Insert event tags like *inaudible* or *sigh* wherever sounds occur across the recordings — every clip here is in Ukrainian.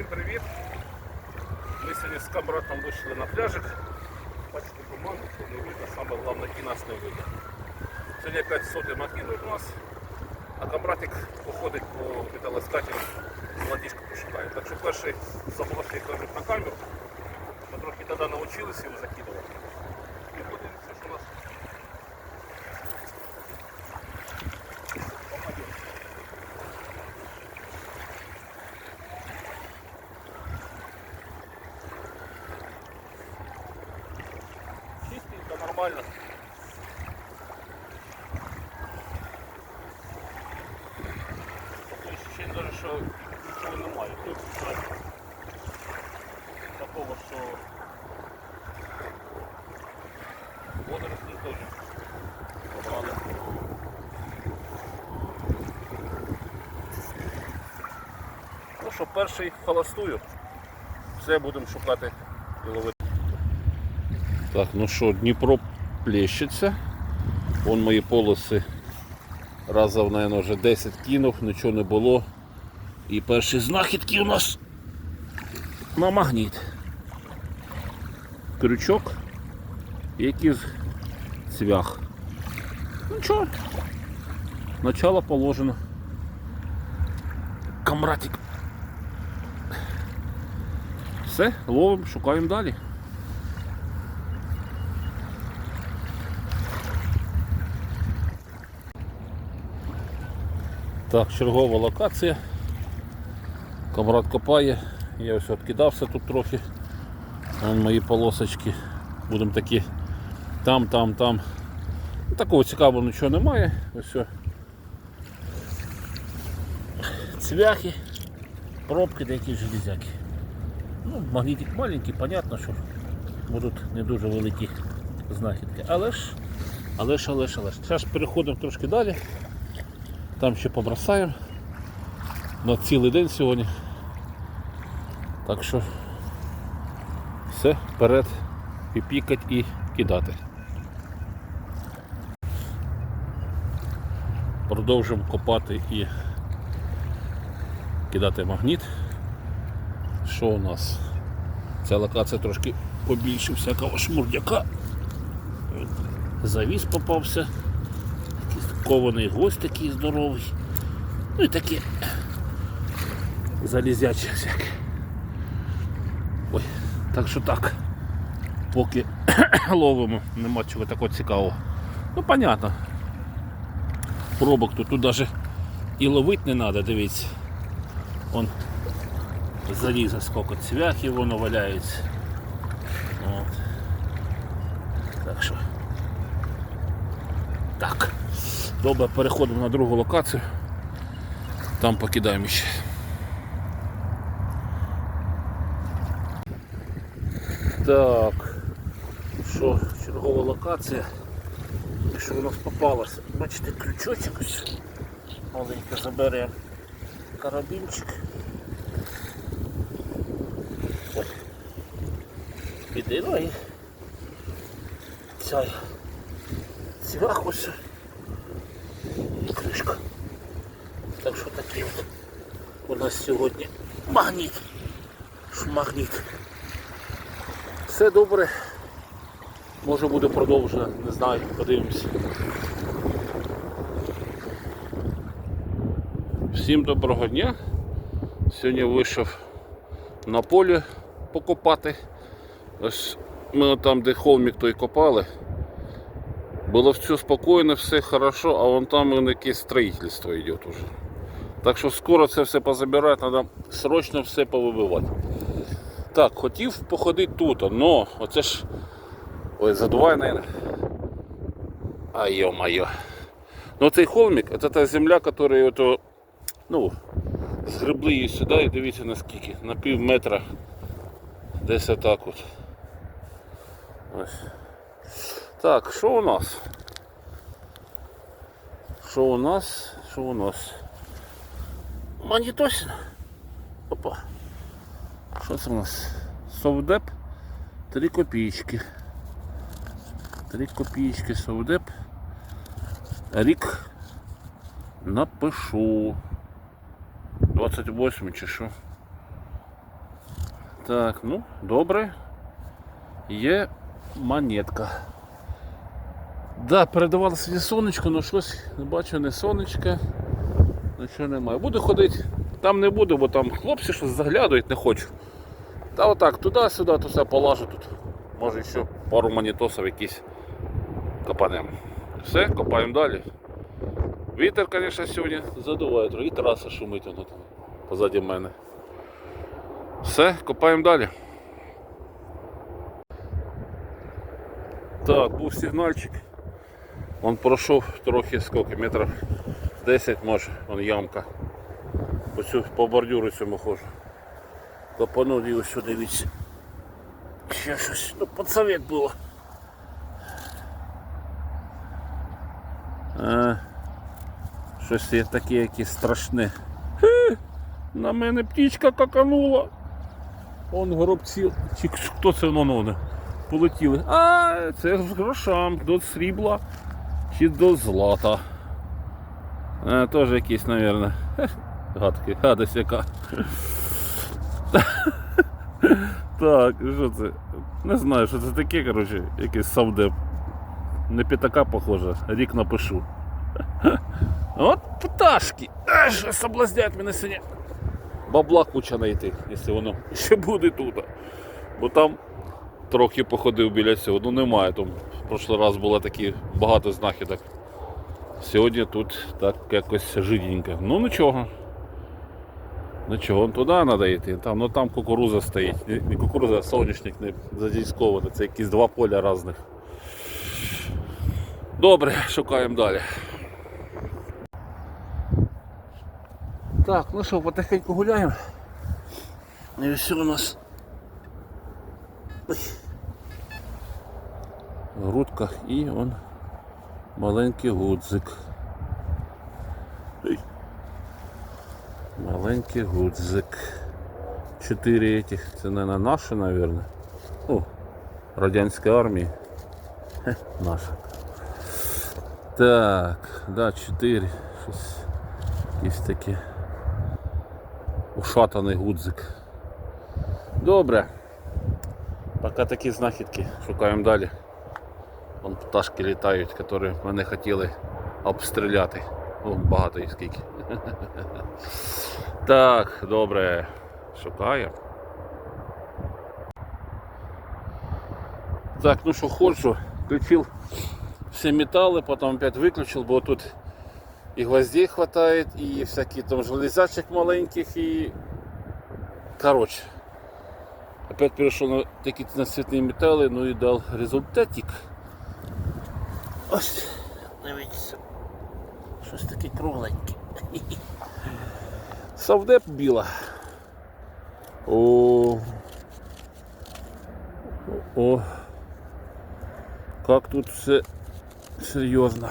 Всім привіт! Ми сьогодні з камбратом вийшли на пляжик. Бачите туман, що не видно, саме головне і нас не видно. Сьогодні опять соти макинуть у нас, а камбратик походить по металоскаті, ладішку пошукає. Так що перший заброшки кажуть на камеру. Ми трохи тоді навчилися його закидувати. Нормально. Таке ощущение даже, що нічого немає. Тут такого, що водорослі теж побрали. Ну що, перший холостую. Все будемо шукати і ловити. Так, ну що, Дніпро плещеться. Вон мої полоси разів, мабуть, вже 10 кинув, нічого не було. І перші знахідки у нас на магніт. Крючок якийсь цвях. Ну чого? Начало положено. Камратик. Все, ловимо, шукаємо далі. Так, чергова локація. Камрад копає. Я ось відкидався тут трохи. Вон мої полосочки. Будемо такі там, там, там. Ну, Такого цікавого нічого немає. Ось. Цвяхи, пробки та якісь железяки. Ну, магнітик маленький, понятно, що будуть не дуже великі знахідки. Але ж, але ж, але ж, але ж. Зараз переходимо трошки далі. Там ще побросаємо на цілий день сьогодні. Так що все, вперед і пікать і кидати. Продовжуємо копати і кидати магніт. Що у нас? Ця локація трошки побільше всякого шмурдяка. Завіс попався. Якийсь кований гвоздь такий здоровий. Ну і таке залізяче всяке. Ой, так що так. Поки *coughs* ловимо, нема чого такого цікавого. Ну, понятно. Пробок тут, тут навіть і ловити не треба, дивіться. Он заліза скільки цвяхів воно валяється. Так що. Так. Добре, переходимо на другу локацію. Там покидаємо ще. Так. Що, чергова локація. І що у нас попалося? Бачите, крючочок ось. Маленько заберемо карабінчик. Ой. Піди, ну і ця цвях ось і кришка. Так що такий от у нас сьогодні магніт. Шмагніт. Все добре. Може буде продовжено, не знаю, подивимось. Всім доброго дня. Сьогодні вийшов на полі покопати. Ось ми там, де холмік той копали. Було все спокійно, все хорошо, а вон там якесь строительство йде уже. Так що скоро це все позабирати, треба срочно все повибивати. Так, хотів походити тут, но оце ж. Ой, задуває, наверное. А ё-моё. Ну цей холмик, це та земля, яка ото, ну, згребли її сюди і дивіться наскільки, на пів метра. Десь отак от. Ось. Так, що у нас? Що у нас? Що у нас? Манітосін. Опа. Що це у нас? Совдеп 3 копійки. 3 копійки совдеп. Рік напишу. 28 чи що? Так, ну, добре. Є монетка. Да, передавала сьогодні сонечко, але щось не бачу, не сонечка. Нічого немає. Буду ходити. Там не буду, бо там хлопці щось заглядують, не хочу. Та отак, туди-сюди, то все полажу тут. Може ще пару монітосів якісь копанемо. Все, копаємо далі. Вітер, звісно, сьогодні задуває. І траса шумить воно там позаді мене. Все, копаємо далі. Так, був сигнальчик. Он пройшов трохи скільки, метрів 10 може, вон ямка. По, по бордюру цьому хожу. Копанув ось сюди дивіться. Ще щось, ну подсовет було. А, щось є таке якесь страшне. На мене птічка каканула. Он горобці. Хто це воно не полетіли? А, це з грошам, до срібла чи до злата. А, теж якийсь, мабуть. *laughs* Гадки, гадость яка. *laughs* Так, що це? Не знаю, що це таке, коротше, якийсь савдеп. Не п'ятака похоже, рік напишу. *laughs* От пташки! Аж соблазняють мене сьогодні. Бабла куча знайти, якщо воно ще буде тут. Бо там трохи походив біля цього. Ну немає там. Прошлий раз було такі багато знахідок. Сьогодні тут так якось жиденько. Ну нічого. Нічого, туди треба йти. Там, ну там кукуруза стоїть. Не- кукуруза, а соняшник не задійськований. Це якісь два поля різних. Добре, шукаємо далі. Так, ну що, потихеньку гуляємо. І все у нас. Ой. Грудка і он маленький гудзик. Маленький гудзик. Чотири этих. Це не на наші, наверное. О, радянської армії. Хе, наша. Так, да, чотири. Щось якісь. Ушатаний гудзик. Добре. Поки такі знахідки. Шукаємо далі. Вон пташки літають, які мене хотіли обстріляти. О, багато їх скільки. *laughs* Так, добре. Шукаємо. Так, ну що хочу, включил все металлы, потом опять выключил, бо тут и гвоздей хватает, и всякие там железячек маленьких, и... Короче. Опять перешел на такие на цветные металлы, ну и дал результатик. Ось, дивіться. Щось таке кругленьке. *laughs* Совдеп біла. О. О. Как тут все серйозно.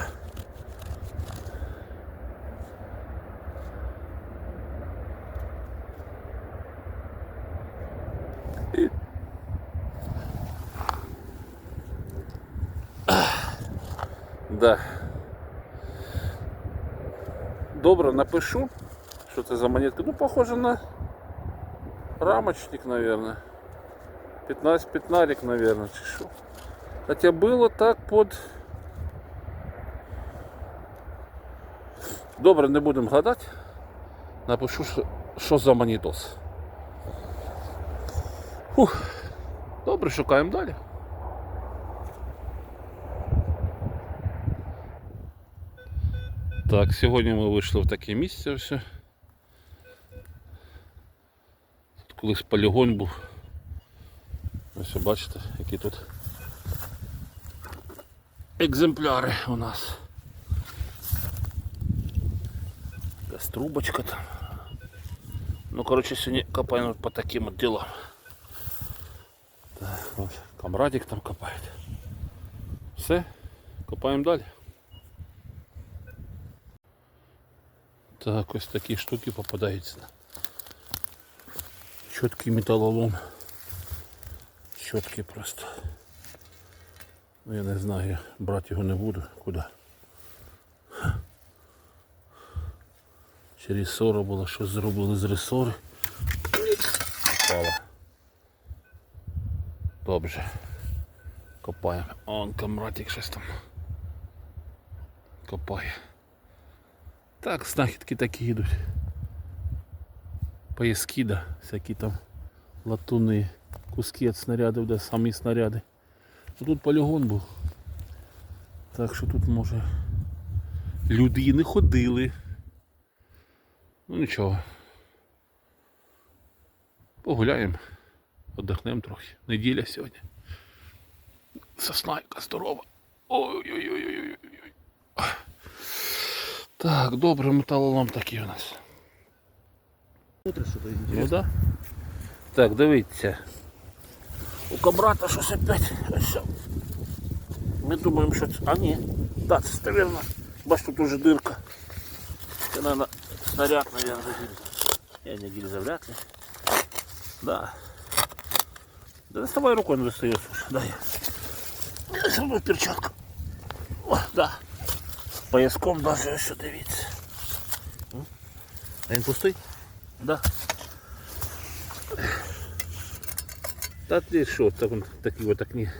Да. Добре, напишу, що це за монетка. Ну, похоже на рамочник, наверное. 15 пятнарик, наверное, чи що. Хотя было так под. Добре, не будемо гадати. Напишу, що, що за монітос. Фух. Добре, шукаємо далі. Так, сьогодні ми вийшли в таке місце все. Тут колись полігон був. Ось бачите, які тут екземпляри у нас. Якась трубочка там. Ну, коротше, сьогодні копаємо по таким от ділам. Так, ось, камрадик там копає. Все, копаємо далі. Так, ось такі штуки попадаються. Чіткий металолом. Чіткий просто. Ну я не знаю, я брати його не буду. Куди? Чи ресора була, щось зробили з ресори. Попала. Добре. Копаємо. Он камратик щось там. Копає. Так, знахідки такі йдуть. Пояски, да, всякі там латуни, куски від снарядів, да, самі снаряди. Ну, Тут полігон був. Так що тут може люди і не ходили. Ну нічого. Погуляємо, віддихнемо трохи. Неділя сьогодні. Сосна яка здорова. Ой-ой-ой-ой-ой. Так, добре, металолом такий у нас. Смотришь, что-то Ну интересное. да. Так, дивіться. У кабрата щось опять. Ось. Ми думаємо, що це. А ні. Так, це стабільно. Бач, тут уже дирка. Це, наверное, снаряд, наверное, гільза. Я не гільза вряд ли. Да. Да доставай рукой не достаешь, слушай. Да я. Со мною перчатка. О, да. Пояском даже ось, дивіться. А він пустий? Да. Да ты что, так он такие вот так не.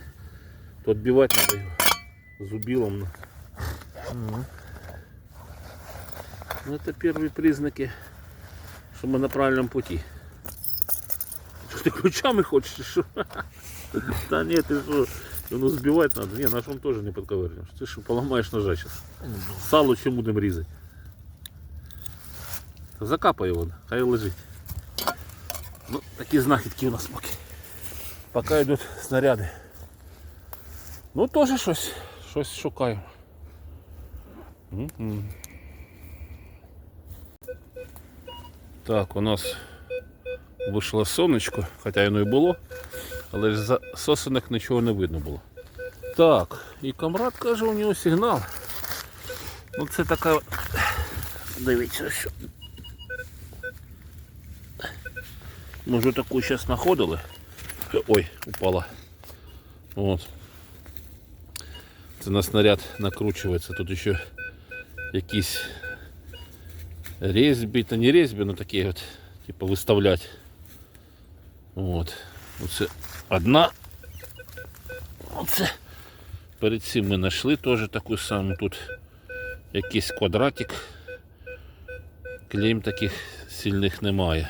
То отбивать надо его зубилом. Ну это первые признаки, что мы на правильном пути. Что ты ключами хочешь? Что? *laughs* Да нет, ты что? Ну сбивать надо. Не, ножом тоже не подковырнешь. Ты что, поломаешь ножа сейчас. Сало чем будем резать. Закапай його, хай лежить. Ну, такі знахідки у нас поки. Поки йдуть снаряди. Ну теж щось, щось шукаємо. Мгм. Так, у нас вийшло сонечко, хоча воно і було, але ж за сосенок нічого не видно було. Так, і камрад каже, у нього сигнал. Ну це така. Дивіться, що Ми вже таку зараз знаходили. Ой, упала. От. Це на снаряд накручується. Тут ще якісь різьбі, та не різьбі, ну такі от, типу виставлять. От. Оце одна. Оце. Перед цим ми знайшли теж таку саму. Тут якийсь квадратик. Клейм таких сильних немає.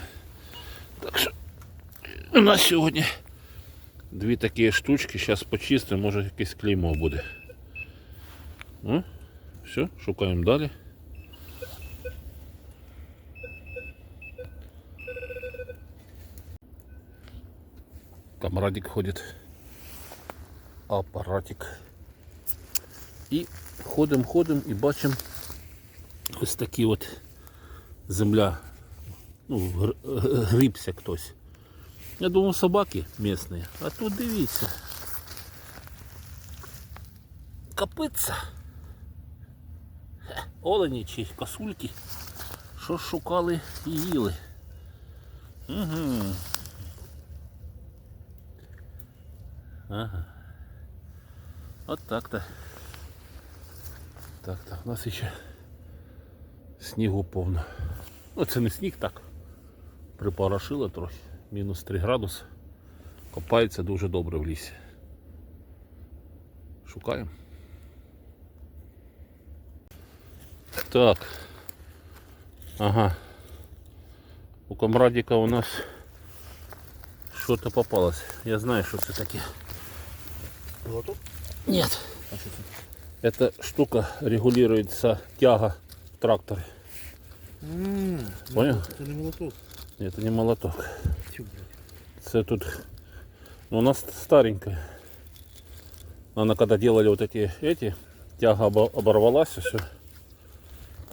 Так що у нас сьогодні дві такі штучки, зараз почистимо, може якесь клеймо буде. Ну, все, шукаємо далі. Камрадик ходить. Апаратик. І ходимо, ходимо і бачимо ось такі от земля ну, грибся хтось. Я думав собаки місні, а тут дивіться. Копиться. Хе, Олені чи косульки. Що шукали і їли. Угу. Ага. От так-то. Так, так, у нас ще снігу повно. Ну це не сніг так. Припорошило трохи. Мінус 3 градуси. Копається дуже добре в лісі. Шукаємо. Так. Ага. У комрадика у нас что-то попалось. Я знаю, что это такие. Молоток? Нет. А? Эта штука регулируется тяга в тракторе. М, Понял? Це не молоток. Нет, это не молоток. Тю. Это тут ну, у нас старенькая. Она когда делали вот эти эти, тяга обо- оборвалась все.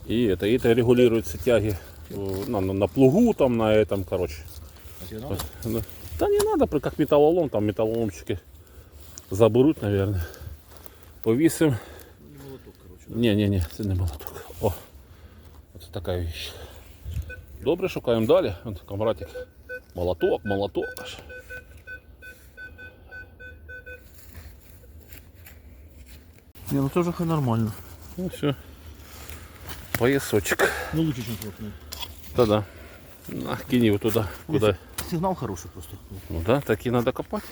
И это, и это регулируется тяги э, на, на, на плугу там на этом, короче. А тебе надо? Да, Да не надо, как металлолом, там металлоломчики заберуть, наверное. Повісим. Ну, Не молоток, короче. Не-не-не, це не молоток. О, от така вещь. Добре, шукаємо далі. От камратик. Молоток, молоток. аж. Не, ну тоже нормально. Ну все. Поясочек. Ну лучше, чем плотный. Та-да. На, кинь его туда, куда. Сигнал хороший просто. Ну да, так и надо копать.